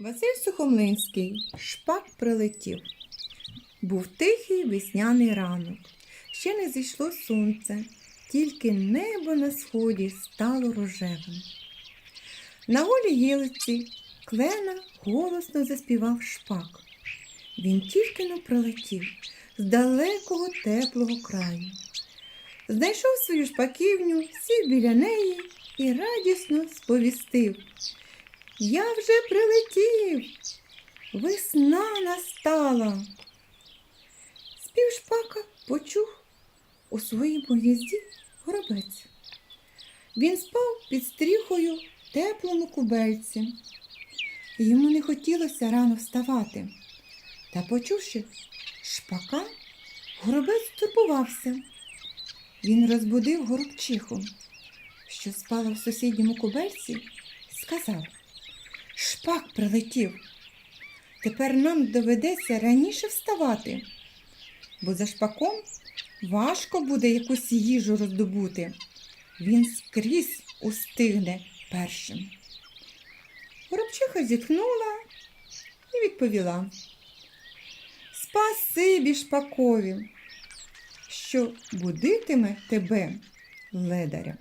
Василь Сухомлинський шпак прилетів. Був тихий весняний ранок. Ще не зійшло сонце, тільки небо на сході стало рожевим. На голій гілиці клена голосно заспівав шпак. Він тільки но прилетів з далекого теплого краю. Знайшов свою шпаківню, сів біля неї і радісно сповістив. Я вже прилетів. Весна настала. Спів шпака почув у своїм гнізді горобець. Він спав під стріхою теплому кубельці. Йому не хотілося рано вставати. Та, почувши шпака, горобець турбувався. Він розбудив горобчиху, що спала в сусідньому кубельці, сказав Шпак прилетів. Тепер нам доведеться раніше вставати, бо за шпаком важко буде якусь їжу роздобути. Він скрізь устигне першим. Горобчиха зітхнула і відповіла. Спасибі шпакові, що будитиме тебе, ледаря.